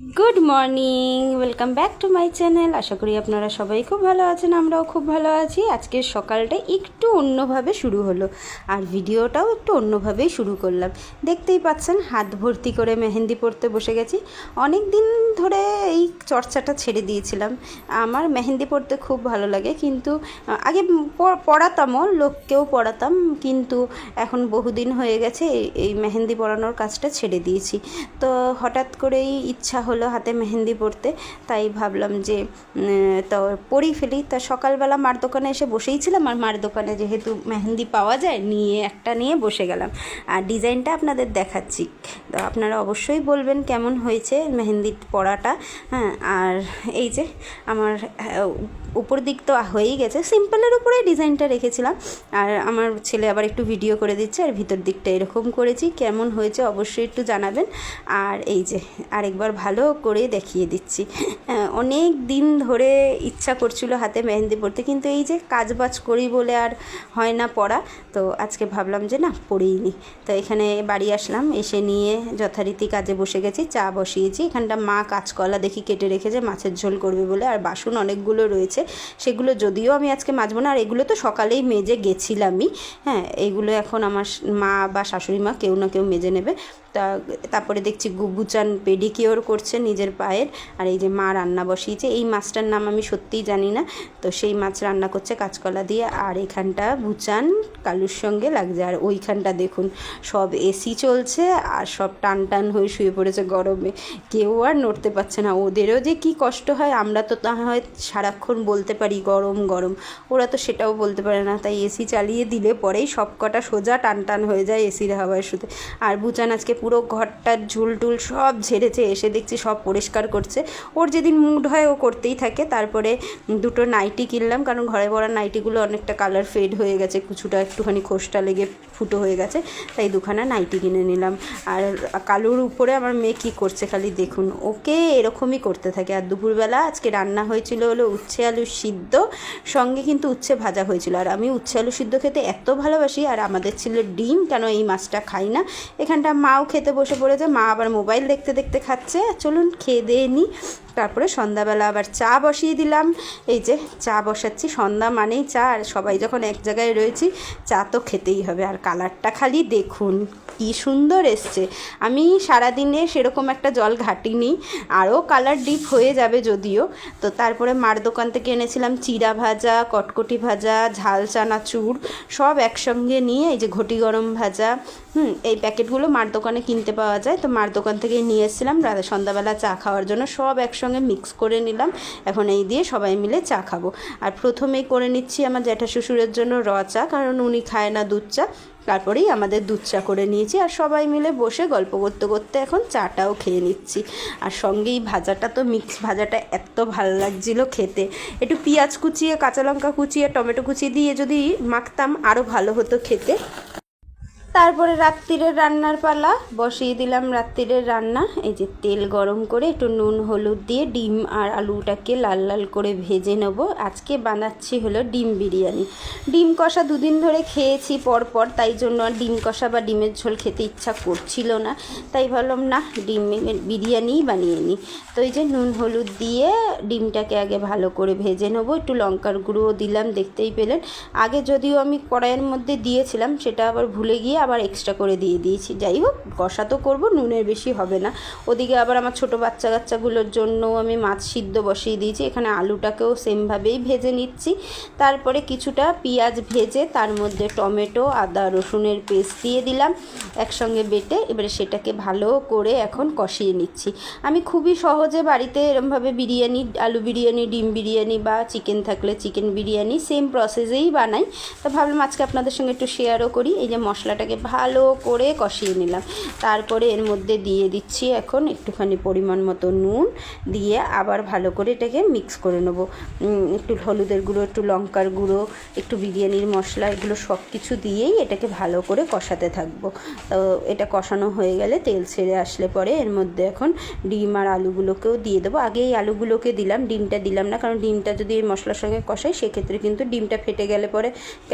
Good morning welcome back to my channel আশা করি আপনারা সবাই খুব ভালো আছেন, আমরাও খুব ভালো আছি। আজকের সকালটা একটু অন্যভাবে শুরু হলো আর ভিডিওটাও একটু অন্যভাবেই শুরু করলাম। দেখতেই পাচ্ছেন, হাত ভর্তি করে মেহেন্দি পড়তে বসে গেছি। অনেক দিন ধরে এই চর্চাটা ছেড়ে দিয়েছিলাম। আমার মেহেন্দি পড়তে খুব ভালো লাগে, কিন্তু আগে পড়াতামও লোককেও পড়াতাম কিন্তু এখন বহুদিন হয়ে গেছে এই মেহেন্দি পড়ানোর কাজটা ছেড়ে দিয়েছি। তো হঠাৎ করেই ইচ্ছা হলো হাতে মেহেন্দি পড়তে তাই ভাবলাম যে তো পড়ি ফেলি। তা সকালবেলা মার দোকানে এসে বসেই ছিলাম। আর মার দোকানে যেহেতু মেহেন্দি পাওয়া যায় নিয়ে একটা নিয়ে বসে গেলাম। আর ডিজাইনটা আপনাদের দেখাচ্ছি। তো আপনারা অবশ্যই বলবেন কেমন হয়েছে মেহেন্দি পড়াটা হ্যাঁ আর এই যে আমার আহ, উপর দিক তো হয়েই গেছে। সিম্পলের উপরে ডিজাইনটা রেখেছিলাম। আর আমার ছেলে আবার একটু ভিডিও করে দিচ্ছে, আর ভিতর দিকটা এরকম করেছি। কেমন হয়েছে অবশ্যই একটু জানাবেন। আর এই যে, আরেকবার ভালো করে দেখিয়ে দিচ্ছি। অনেক দিন ধরে ইচ্ছা করছিল হাতে মেহেন্দি পড়তে কিন্তু এই যে কাজ বাজ করি বলে আর হয় না পড়া, তো আজকে ভাবলাম যে না পড়েই নি তো এখানে বাড়ি আসলাম, এসে নিয়ে যথারীতি কাজে বসে গেছি, চা বসিয়েছি। এখানটা মা কাঁচকলা দেখি কেটে রেখেছে, মাছের ঝোল করবে বলে। আর বাসন অনেকগুলো রয়েছে সেগুলো যদিও আমি আজকে মাজবো না, আর এগুলো তো সকালেই মেজে গেছিলামই। হ্যাঁ এইগুলো এখন আমার মা বা শাশুড়ি মা কেউ না কেউ মেজে নেবে। তা, তারপরে দেখছি গুবুচান পেডিকিওর করছে নিজের পায়ের, আর এই যে মা রান্না বসিয়েছে, এই মাছটার নাম আমি সত্যিই জানি না। তো সেই মাছ রান্না করছে কাঁচকলা দিয়ে, আর এখানটা বুচান কালুর সঙ্গে লাগছে। আর ওইখানটা দেখুন, সব এসি চলছে, আর সব টান টান হয়ে শুয়ে পড়েছে গরমে। কেউ আর নড়তে পারছে না। ওদেরও যে কি কষ্ট হয়, আমরা তো তা হয় সারাক্ষণ বলতে পারি গরম গরম। ওরা তো সেটাও বলতে পারে না। তাই এসি চালিয়ে দিলে পরেই সব কটা সোজা টান টান হয়ে যায় এসির হাওয়ায় শুতে। আর বুচান আজকে পুরো ঘরটার ঝুল টুল সব ঝেড়েছে, এসে দেখছি সব পরিষ্কার করছে। ওর যেদিন মুড হয় ও করতেই থাকে। তারপরে দুটো নাইটি কিনলাম, কারণ ঘরে পরা নাইটিগুলো অনেকটা কালার ফেড হয়ে গেছে। কিছুটা একটুখানি খোসটা লেগে ফুটো হয়ে গেছে, তাই দুখানা নাইটি কিনে নিলাম। আর কালুর উপরে আমার মেয়ে কী করছে খালি দেখুন, ওকে এরকমই করতে থাকে। আর দুপুরবেলা আজকে রান্না হয়েছিল হলো উচ্ছে আলু সিদ্ধ, সঙ্গে কিন্তু উচ্ছে ভাজা হয়েছিল। আর আমি উচ্ছে আলু সিদ্ধ খেতে এত ভালোবাসি, আর আমাদের ছিল ডিম, কেন এই মাছটা খাই না? এখানটা মাও খেতে বসে পড়েছে, মা আবার মোবাইল দেখতে দেখতে খাচ্ছে। চলুন খেয়ে দিয়ে নিই তারপরে সন্ধ্যাবেলা আবার চা বসিয়ে দিলাম। এই যে চা বসাচ্ছি, সন্ধ্যা মানেই চা। আর সবাই যখন এক জায়গায় রয়েছি, চা তো খেতেই হবে। আর কালারটা খালি দেখুন। কি সুন্দর এসছে। আমি সারাদিনে সেরকম একটা জল ঘাটিনি, আরও কালার ডিপ হয়ে যাবে যদিও। তো তারপরে মার দোকান থেকে এনেছিলাম চিড়া ভাজা, কটকটি ভাজা, ঝাল চানা চানাচুর, সব একসঙ্গে নিয়ে এই যে ঘটি গরম ভাজা, হুম, এই প্যাকেটগুলো মার দোকানে কিনতে পাওয়া যায়। তো মার দোকান থেকে নিয়ে এসেছিলাম, রাতে সন্ধ্যাবেলা চা খাওয়ার জন্য সব একসঙ্গে মিক্স করে নিলাম। এখন এই দিয়ে সবাই মিলে চা খাব। আর প্রথমেই করে নিচ্ছি আমার জ্যাঠা শ্বশুরের জন্য র চা, কারণ উনি খায় না দুধ চা। তারপরেই আমাদের দুধ চা করে নিয়েছি আর সবাই মিলে বসে গল্প করতে করতে এখন চাটাও খেয়ে নিচ্ছি। আর সঙ্গেই ভাজাটা তো মিক্স ভাজাটা এত ভালো লাগছিল খেতে। একটু পেঁয়াজ কুচিয়ে, কাঁচা লঙ্কা কুচিয়ে, টমেটো কুচিয়ে দিয়ে যদি মাখতাম আরও ভালো হতো খেতে। তারপরে রাত্রিরের রান্নার পালা। বসিয়ে দিলাম রাত্রিরের রান্না। এই যে তেল গরম করে একটু নুন, হলুদ দিয়ে ডিম আর আলুটাকে লাল লাল করে ভেজে নেব। আজকে বানাচ্ছি হলো ডিম বিরিয়ানি। ডিম কষা দুদিন ধরে খেয়েছি পরপর, তাই জন্য আর ডিম কষা বা ডিমের ঝোল খেতে ইচ্ছা করছিল না। তাই ভাবলাম, না, ডিম বিরিয়ানিই বানিয়ে নিই তো এই যে নুন, হলুদ দিয়ে ডিমটাকে আগে ভালো করে ভেজে নেব। একটু লঙ্কার গুঁড়োও দিলাম, দেখতেই পেলেন। আগে যদিও আমি কড়াইয়ের মধ্যে দিয়েছিলাম, সেটা আবার ভুলে গিয়ে আবার এক্সট্রা করে দিয়ে দিয়েছি। যাই হোক, কষা তো করব, নুনের বেশি হবে না। ওদিকে আবার আমার ছোটো বাচ্চা কাচ্চাগুলোর জন্য আমি মাছ সিদ্ধ বসিয়ে দিয়েছি। এখানে আলুটাকেও সেমভাবেই ভেজে নিচ্ছি। তারপরে কিছুটা পেঁয়াজ ভেজে তার মধ্যে টমেটো, আদা, রসুনের পেস্ট দিয়ে দিলাম। একসঙ্গে বেটে এবারে সেটাকে ভালো করে এখন কষিয়ে নিচ্ছি। আমি খুবই সহজে বাড়িতে এরমভাবে বিরিয়ানি, আলু বিরিয়ানি, ডিম বিরিয়ানি বা চিকেন থাকলে চিকেন বিরিয়ানি সেম প্রসেসেই বানাই। তো ভাবলাম আজকে আপনাদের সঙ্গে একটু শেয়ারও করি। এই যে মশলাটাকে ভালো করে কষিয়ে নিলাম। তারপরে এর মধ্যে দিয়ে দিচ্ছি এখন একটুখানি পরিমাণ মতো নুন। দিয়ে আবার ভালো করে এটাকে মিক্স করে নেব। একটু হলুদের গুঁড়ো, একটু লঙ্কার গুঁড়ো, একটু বিরিয়ানির মশলা, এগুলো সব কিছু দিয়েই এটাকে ভালো করে কষাতে থাকব। তো এটা কষানো হয়ে গেলে তেল ছেড়ে আসলে পরে এর মধ্যে এখন ডিম আর আলুগুলোকেও দিয়ে দেবো। আগে এই আলুগুলোকে দিলাম, ডিমটা দিলাম না, কারণ ডিমটা যদি এই মশলার সঙ্গে কষাই, সেক্ষেত্রে কিন্তু ডিমটা ফেটে গেলে পরে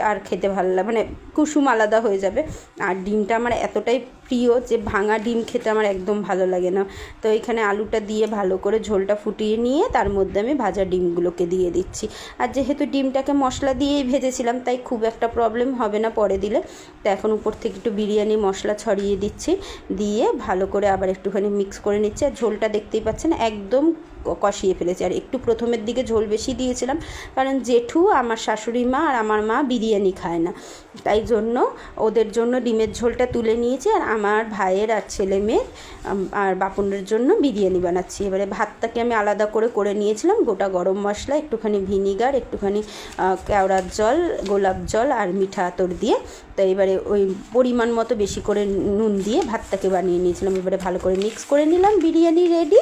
আর খেতে ভালো লাগে মানে কুসুম আলাদা হয়ে যাবে। আর ডিমটা আমার এতটাই প্রিয় যে ভাঙা ডিম খেতে আমার একদম ভালো লাগে না। তো এখানে আলুটা দিয়ে ভালো করে ঝোলটা ফুটিয়ে নিয়ে তার মধ্যে আমি ভাজা ডিমগুলোকে দিয়ে দিচ্ছি। আর যেহেতু ডিমটাকে মশলা দিয়েই ভেজেছিলাম, তাই খুব একটা প্রবলেম হবে না পরে দিলে। তো এখন উপর থেকে একটু বিরিয়ানি মশলা ছড়িয়ে দিচ্ছি। দিয়ে ভালো করে আবার একটুখানি মিক্স করে নিচ্ছি। আর ঝোলটা দেখতেই পাচ্ছেন, একদম কষিয়ে ফেলেছি। আর একটু প্রথমের দিকে ঝোল বেশি দিয়েছিলাম, কারণ জেঠু আমার শাশুড়ি মা আর আমার মা বিরিয়ানি খায় না। তাই জন্য ওদের জন্য ডিমের ঝোলটা তুলে নিয়েছি। আর আমার ভাইয়ের আর ছেলে মেয়ে আর বাপনের জন্য বিরিয়ানি বানাচ্ছি। এবারে ভাতটাকে আমি আলাদা করে করে নিয়েছিলাম, গোটা গরম মশলা, একটুখানি ভিনিগার, একটুখানি কেওড়ার জল, গোলাপ জল আর মিঠা আতর দিয়ে, তো এবারে ওই পরিমাণ মতো বেশি করে নুন দিয়ে ভাতটাকে বানিয়ে নিয়েছিলাম। এবারে ভালো করে মিক্স করে নিলাম, বিরিয়ানি রেডি